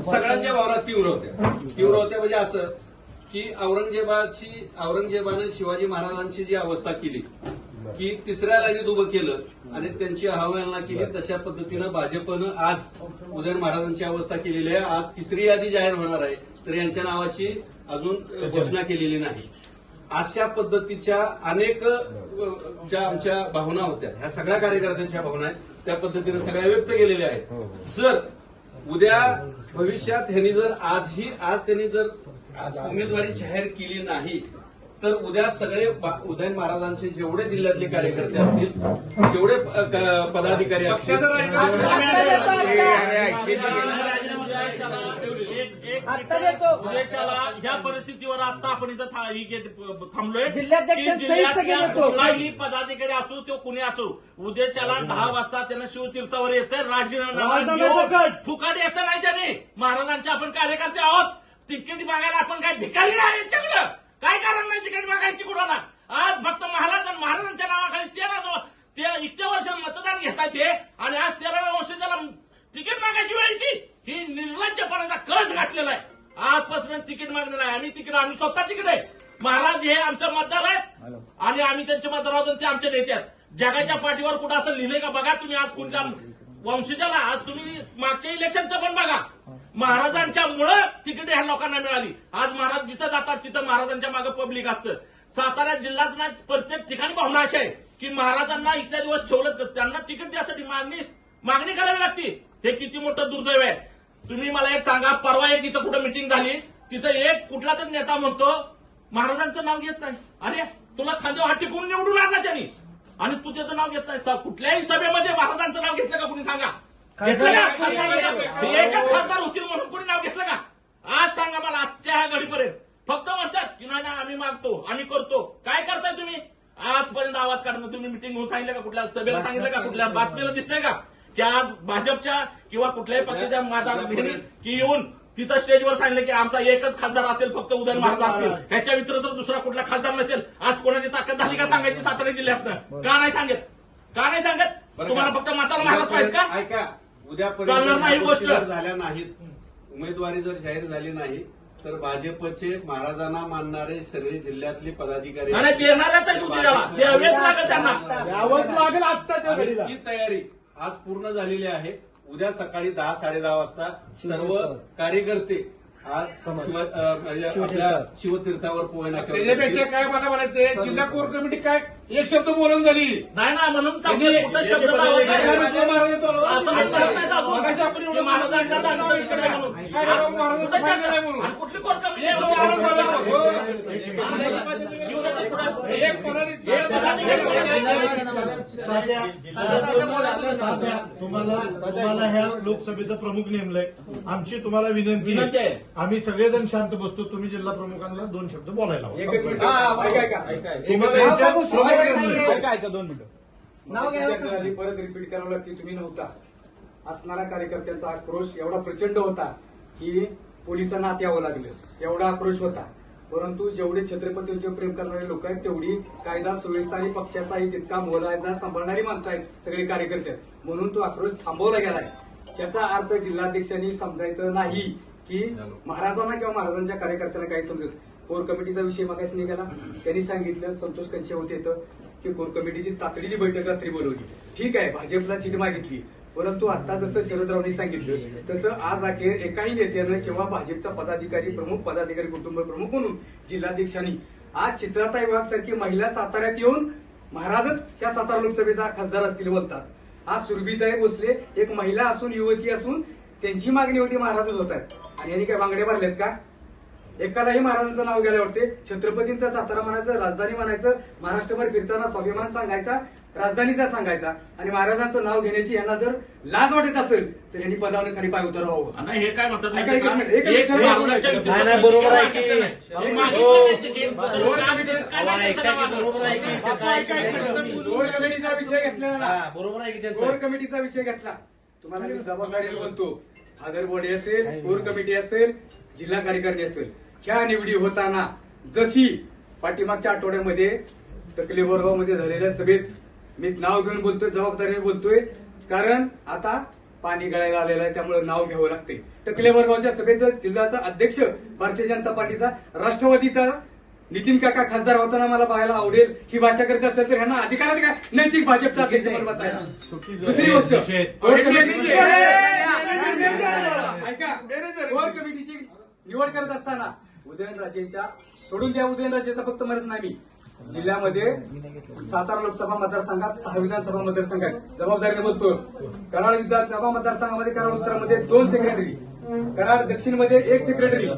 सगळ्यांच्या भावना तीव्र होत्या. तीव्र होत्या म्हणजे असं की औरंगजेबाची औरंगजेबाने शिवाजी महाराजांची जी अवस्था केली की तिसऱ्या लाईनीत उभं केलं आणि त्यांची अवहेलना केली तशा पद्धतीनं भाजपनं आज उदयन महाराजांची अवस्था केलेली आहे. आज तिसरी यादी जाहीर होणार आहे तर यांच्या नावाची अजून घोषणा केलेली नाही. अशा पद्धतीच्या अनेक ज्या आमच्या भावना होत्या ह्या सगळ्या कार्यकर्त्यांच्या भावना आहेत त्या पद्धतीने सगळ्या व्यक्त केलेल्या आहेत. जर उद्या भविष्यात ह्यांनी जर आजही आज त्यांनी जर उमेदवारी जाहीर केली नाही तर उद्या सगळे उदयन महाराजांचे जेवढे जिल्ह्यातले कार्यकर्ते असतील जेवढे पदाधिकारी असतील आत्ता देतो. उद्याच्याला ह्या परिस्थितीवर आता आपण इथं था- ही घेत- थांबलोय. जिल्हाध्यक्ष की सहित जिल्ह्यातल्या सगळे देतो. कुठलाही पदाधिकारी असो तो कुणी असो उद्याच्याला दहा वाजता त्यानं शिवतीर्थावर यायचं राजीनामा राजीनामा फुकाट यायचं नाही त्याने. महाराजांचे आपण कार्यकर्ते आहोत. तिकीट मागायला आपण काय भिकारी नाही यांच्याकडं? काय कारण नाही तिकीट मागायची कुणाला? आज फक्त महाराज आणि महाराजांच्या नावाखाली तेरा दो- ते इतक्या वर्ष मतदान घेतात ते आणि आज तेराव्या वर्षाच्याला तिकीट मागायची वेळ येते ही निर्लज्जपणाचा कळस घातलेला आहे. आजपासून तिकीट मागलेलं आहे. आम्ही तिकीट आम्ही स्वतः तिकीट आहे. महाराज हे आमचं मतदार आहेत. आणि आम्ही त्यांचे मतदार आहोत आणि ते आमचे नेते आहेत. जगाच्या पाठीवर कुठं असं लिहिलंय का बघा तुम्ही आज कुठल्या वंशजाला. आज तुम्ही मागच्या इलेक्शनचं पण बघा. महाराजांच्या मुळे तिकीट ह्या लोकांना मिळाली. आज महाराज जिथं जातात तिथं महाराजांच्या मागे पब्लिक असतं. सातारा जिल्ह्यात ना प्रत्येक ठिकाणी भावना अशी आहे की महाराजांना इतक्या दिवस ठेवलंच? त्यांना तिकीट द्यासाठी मागणी मागणी करावी लागते. हे किती मोठं दुर्दैव आहे. तुम्ही मला एक सांगा परवा एक इथं कुठं मिटिंग झाली? तिथं एक कुठला तरी नेता म्हणतो महाराजांचं नाव घेत नाही. अरे तुला खांद्यावर हात टिकून निवडून आणला त्यांनी. आणि तू त्याचं नाव घेत नाही कुठल्याही सभेमध्ये महाराजांचं नाव घेतलं का कुणी सांगा? घेतलं का? खासदार- एकच खासदार होतील म्हणून कुणी नाव घेतलं का? आज सांगा मला आजच्या ह्या घडीपर्यंत. फक्त म्हणतात की नाही नाही, आम्ही मागतो आम्ही करतो. काय करताय तुम्ही? आजपर्यंत आवाज काढणं तुम्ही मिटिंग होऊन सांगितलं का? कुठल्या सभेला सांगितलं का? कुठल्या बातमीला दिसतंय का? की आज भाजपच्या किंवा कुठल्याही पक्षाच्या माध्यमाने की येऊन तिथं स्टेजवर सांगितलं की आमचा एकच खासदार असेल फक्त उदयन महाराज असतील. ह्याच्या व्यतिरिक्त दुसरा कुठला खासदार नसेल. आज कोणाची ताकद झाली का सांगायची सातारा जिल्ह्यातनं? का नाही सांगत? का नाही सांगत? तुम्हाला का? फक्त माताला महाराज पाहिजे का? ऐका नाही जर गोष्ट. झाल्या नाहीत उमेदवारी जर जाहीर झाली नाही तर भाजपचे महाराजांना मानणारे सगळे जिल्ह्यातले पदाधिकारी आणि देणाऱ्याचा युती झाला द्यावेच लागत त्यांना. यावंच लागेल आत्ताच्या घडीला. ती तयारी. आज पूर्ण झालेली आहे उद्या सकाळी दहा साडे दहा वाजता सर्व कार्यकर्ते आज म्हणजे आपल्या शिवतीर्थावर पोहण्या त्याच्यापेक्षा काय मला म्हणायचंय जिल्हा कोर कमिटी काय एक शब्द बोलून झाली. नाही ना म्हणून महाराजांचं कुठली कोण कमी एक शब्द बोलून झालं नाही? हो. शिवसेनेच्या पुढं एक पदाधिकारी तुम्हाला तुम्हाला ह्या लोकसभेचं प्रमुख नेमलंय. आमची तुम्हाला विनंती आहे. आम्ही सगळेजण शांत बसतो. तुम्ही जिल्हा प्रमुखांना दोन शब्द बोलायला मिनिट. परत रिपीट करावं लागते. तुम्ही नव्हता. असणाऱ्या कार्यकर्त्यांचा आक्रोश एवढा प्रचंड होता की पोलिसांना आत यावं लागलं. एवढा आक्रोश होता. परंतु जेवढे छत्रपतींचे प्रेम करणारे लोक आहेत तेवढी कायदा सुव्यवस्था आणि पक्षाचाही तितका मोलायचा सांभाळणारी माणसं आहेत सगळे कार्यकर्ते म्हणून तो आक्रोश थांबवला गेलाय. त्याचा अर्थ जिल्हाध्यक्षांनी समजायचं नाही की महाराजांना किंवा महाराजांच्या कार्यकर्त्यांना काही समजत कोर कमिटीचा विषय मागाशी निघाला. त्यांनी सांगितलं संतोष कंशे होते की कोर कमिटीची तातडीची बैठक रात्री बोलवली. ठीक आहे भाजपला सीट मागितली. परंतु आता जसं शरदरावनी सांगितलं तसं आज अखेर एकाही नेत्यानं किंवा भाजपचा पदाधिकारी प्रमुख पदाधिकारी कुटुंब प्रमुख म्हणून जिल्हाध्यक्षांनी आज चित्राताई विभाग सारखी महिला साताऱ्यात येऊन महाराजच त्या सातारा लोकसभेचा खासदार असतील बोलतात. आज सुरभीताई भोसले एक महिला असून युवती असून त्यांची मागणी होती महाराजच होत आहेत आणि यांनी काय बांगडे भरलेत का? एकालाही महाराजांचं नाव घ्यायला वाटते छत्रपतींचा सातारा म्हणायचं राजधानी म्हणायचं महाराष्ट्रभर फिरताना स्वाभिमान सांगायचा राजधानीचा सांगायचा आणि महाराजांचं नाव घेण्याची यांना जर लाज वाटत असेल तर यांनी पदावर खाली पाय हे काय म्हणतात ऐका? मिनिट, एक मिनिट. महाराजांच्या नाही, बरोबर आहे की- मागितलं नाही. हे. मागितलं नाही ते game. बरोबर आहे. काय नाही ऐका त्याचं की नाव? बरोबर आहे की बापू, ऐका, ऐका. कोर कमिटीचा विषय घेतला ना हा, बरोबर आहे की त्यांचं? कोर कमिटीचा विषय घेतला तुम्हाला मी जबाबदारीने बोलतो फादर बॉडी असेल कोर कमिटी असेल जिल्हा कार्यकारिणी असेल ह्या निवडी होताना जशी पाठीमागच्या आठवड्यामध्ये टकले बोरगावमध्ये झालेल्या सभेत मी नाव घेऊन बोलतोय जबाबदारीने बोलतोय. कारण आता पाणी गळायला आलेलं आहे त्यामुळे नाव घ्यावं लागते टकलेवरगावच्या सभेत जिल्ह्याचा अध्यक्ष भारतीय जनता पार्टीचा राष्ट्रवादीचा नितीन काका खासदार होताना मला पाहायला आवडेल. ही भाषा करत असेल तर ह्यांना अधिकार आहे का? नैतिक भाजपचा अध्यक्ष दुसरी गोष्ट कोर कमिटी- ऐका कोर कमिटीची निवड करत असताना उदयनराजेंच्या सोडून द्या उदयनराजेचा फक्त म्हणत नाही. मी जिल्ह्यामध्ये सातारा लोकसभा मतदारसंघात सहा विधानसभा मतदारसंघात जबाबदारीने बोलतो कराड विधानसभा मतदारसंघामध्ये कराड उत्तरामध्ये दोन सेक्रेटरी कराड दक्षिणमध्ये एक सेक्रेटरी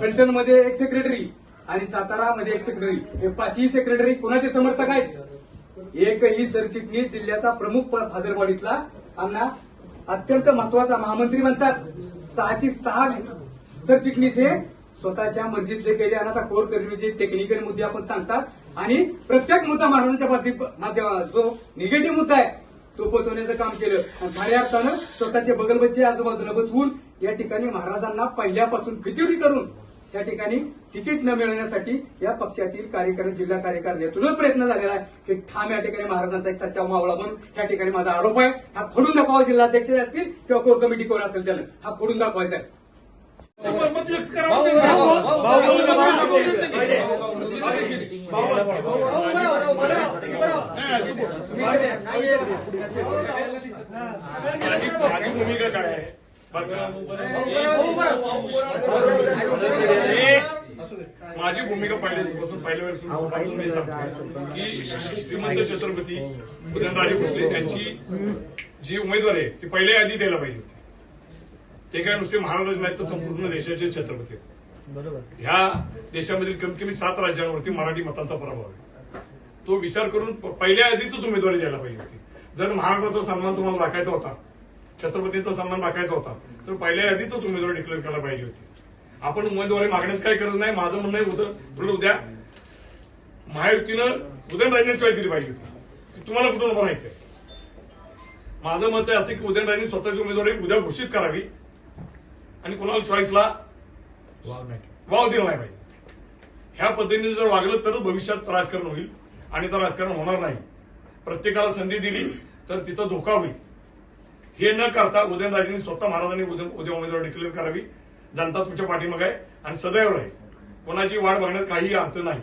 फलटणमध्ये एक सेक्रेटरी आणि सातारामध्ये एक सेक्रेटरी हे पाचही सेक्रेटरी कोणाचे समर्थक आहेत? एकही सरचिटणीस जिल्ह्याचा प्रमुख फादरवाडीतला आमना अत्यंत महत्त्वाचा महामंत्री म्हणतात. सहाची सहा सरचिटणीस हे स्वतःच्या मर्जीतले केले आणि आता कोर करण्याचे टेक्निकल मुद्दे आपण सांगतात. आणि प्रत्येक मुद्दा महाराजांच्या माध्यम- माध्यमात जो निगेटिव्ह मुद्दा आहे तो पोहोचवण्याचं काम केलं. आणि खऱ्या अर्थानं स्वतःचे बगलबच्चे आजूबाजूला बसवून या ठिकाणी महाराजांना पहिल्यापासून कितीवरी करून त्या ठिकाणी तिकीट न मिळवण्यासाठी या पक्षातील कार्यकारी जिल्हा कार्यकारिणीतूनच प्रयत्न झालेला आहे की ठाम या ठिकाणी महाराजांचा एक सच्चा मावळा म्हणून या ठिकाणी माझा आरोप आहे. हा खोडून दाखवा जिल्हाध्यक्ष असतील किंवा कोर कमिटी कोण असेल त्यानं हा खोडून दाखवायचा आहे. मत व्यक्त माझी भूमिका काय आहे माझी भूमिका पहिल्यापासून पहिल्या वेळेस मी सांगतो. की श्रीमंत छत्रपती उदयनराजे भोसले यांची जी उमेदवार आहे ती पहिल्या यादी द्यायला पाहिजे होती. ते काय नुसते महाराज नाहीत तर संपूर्ण देशाचे छत्रपती आहेत. ह्या देशामधील कमीत कमी सात राज्यांवरती मराठी मतांचा प्रभाव आहे. तो विचार करून पहिल्या यादीतच उमेदवारी द्यायला पाहिजे होती. जर महाराष्ट्राचा सन्मान तुम्हाला राखायचा होता छत्रपतीचा सन्मान राखायचा होता तर पहिल्या यादीतच उमेदवारी डिक्लेअर करायला पाहिजे होती. आपण उमेदवारी मागण्याचं काही करत नाही माझं म्हणणं आहे उद्या उद्या महायुतीनं उदयनराजेंना चॉईस दिली पाहिजे होती. की तुम्हाला कुठून उभं राहायचंय? माझं मत आहे असं की उदयनराजेंनी स्वतःची उमेदवारी उद्या घोषित करावी. आणि कोणाला चॉईसला वाव दिला नाही पाहिजे ह्या पद्धतीने जर वागलं तरच भविष्यात राजकारण होईल आणि तर राजकारण होणार नाही. प्रत्येकाला संधी दिली तर तिथं धोका होईल. हे न करता उदयनराजेंनी स्वतः महाराजांनी उद्या उमेदवार डिक्लेअर करावी. जनता तुमच्या पाठीमागे आहे आणि सदैव राहील. कोणाची वाढ बघण्यात काही अर्थ नाही.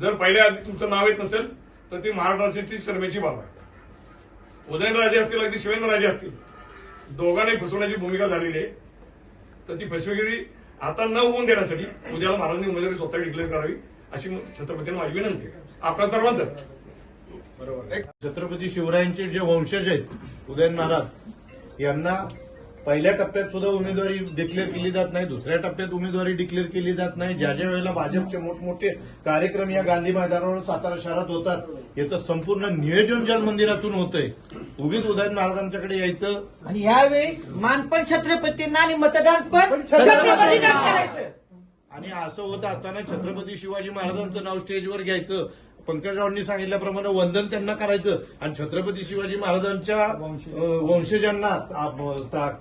जर पहिल्या आधी तुमचं नाव येत नसेल तर ती महाराष्ट्राची शर्मेची बाब आहे. उदयनराजे असतील अगदी शिवेंद्रराजे असतील दोघांनाही फसवण्याची भूमिका झालेली आहे. तर ती फसवेगिरी आता न होऊन देण्यासाठी उद्याला महाराजांनी उमेदवारी स्वतः डिक्लेअर करावी अशी छत्रपतींना माझी विनंती आपल्या सर्वांत बरोबर. छत्रपती शिवरायांचे जे वंशज आहेत उदयन महाराज यांना पहिल्या टप्प्यात सुद्धा उमेदवारी डिक्लेअर केली जात नाही दुसऱ्या टप्प्यात उमेदवारी डिक्लेअर केली जात नाही. ज्या ज्या वेळेला भाजपचे मोठमोठे कार्यक्रम या गांधी मैदानावर सातारा शहरात होतात याचं संपूर्ण नियोजन जल मंदिरातून होतंय. उगीच उदयन महाराजांच्याकडे यायचं. आणि यावेळेस मान पण छत्रपतींना आणि मतदान पण छत्रपतींना करायचं. आणि असं होत असताना छत्रपती शिवाजी महाराजांचं नाव स्टेजवर घ्यायचं. पंकजरावांनी सांगितल्याप्रमाणे वंदन त्यांना करायचं. आणि छत्रपती शिवाजी महाराजांच्या वंशजांना.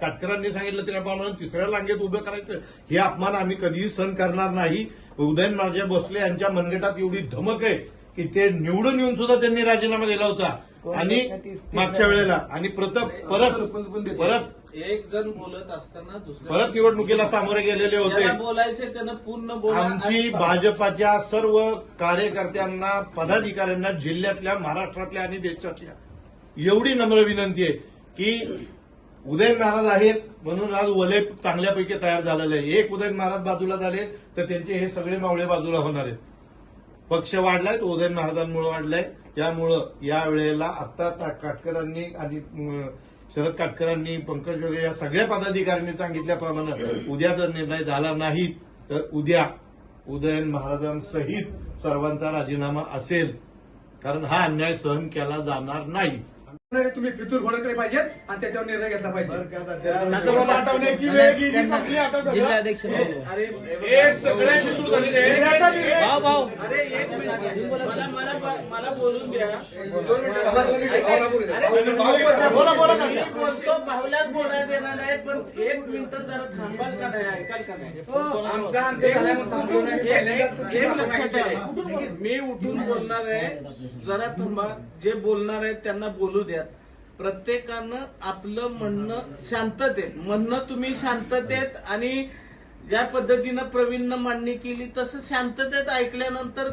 काटकरांनी सांगितलं त्याप्रमाणे तिसऱ्या रांगेत उभं करायचं. हे अपमान आम्ही कधीही सहन करणार नाही. उदयन राजे भोसले यांच्या मनगटात एवढी धमक आहे की ते निवडून येऊन सुद्धा त्यांनी राजीनामा दिला होता. आणि मागच्या वेळेला. आणि प्रताप परत परत एक जण बोलत असताना दुसऱ्या परत निवडणुकीला सामोरे गेलेले होते. ज्याला बोलायचे त्यानं पूर्ण बोला आमची भाजपाच्या सर्व कार्यकर्त्यांना पदाधिकाऱ्यांना जिल्ह्यातल्या महाराष्ट्रातल्या आणि देशातल्या एवढी नम्र विनंती आहे की उदयन महाराज आहेत म्हणून आज वलय चांगल्यापैकी तयार झालेलं आहे. एक उदयन महाराज बाजूला झाले तर त्यांचे हे सगळे मावळे बाजूला होणार आहेत. पक्ष वाढलाय तो उदयन महाराजांमुळे वाढलाय. त्यामुळं या वेळेला आता ता- काटकरांनी आणि अं, शरद काटकरांनी पंकज वगैरे या सगळ्या पदाधिकाऱ्यांनी सांगितल्याप्रमाणे उद्या जर निर्णय झाला नाही तर उद्या उदयन महाराजांसहित सर्वांचा राजीनामा असेल. कारण हा अन्याय सहन केला जाणार नाही. तुम्ही फितूर घोडकडे पाहिजेत आणि त्याच्यावर निर्णय घेतला पाहिजे नातेवाईक पाठवण्याची वेळ गेली संपली आता सगळं. जिल्हाध्यक्ष हे सगळे झालेले मला बोलून द्या बोलायला देणार आहे पण एक मिनिट जरा थांबाल का नाही मी उठून बोलणार आहे जरा थांबा जे बोलणार आहेत त्यांना बोलू द्या प्रत्येकानं आपलं म्हणणं शांततेत. म्हणणं तुम्ही शांततेत आणि ज्या पद्धतीनं प्रवीणनं मांडणी केली तसं शांततेत ऐकल्यानंतर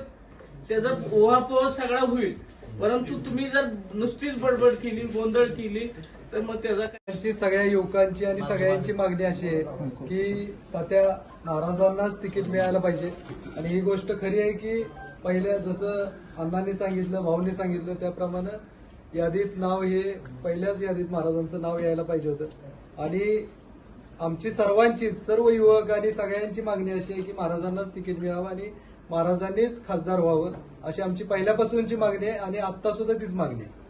त्याचा ओहापोह सगळा होईल. परंतु तुम्ही जर नुसतीच बडबड केली गोंधळ केली तर मग त्याचा त्यांची सगळ्या युवकांची आणि सगळ्यांची मागणी अशी आहे की तात्या महाराजांनाच तिकीट मिळायला पाहिजे. आणि ही गोष्ट खरी आहे की पहिल्या जसं अण्णांनी सांगितलं भाऊनी सांगितलं त्याप्रमाणे यादीत नाव हे पहिल्याच यादीत महाराजांचं नाव यायला पाहिजे होतं. आणि आमची सर्वांचीच सर्व युवक आणि सगळ्यांची मागणी अशी आहे की महाराजांनाच तिकीट मिळावं आणि महाराजांनीच खासदार व्हावं अशी आमची पहिल्यापासूनची मागणी आहे आणि आत्ता सुद्धा तीच मागणी आहे.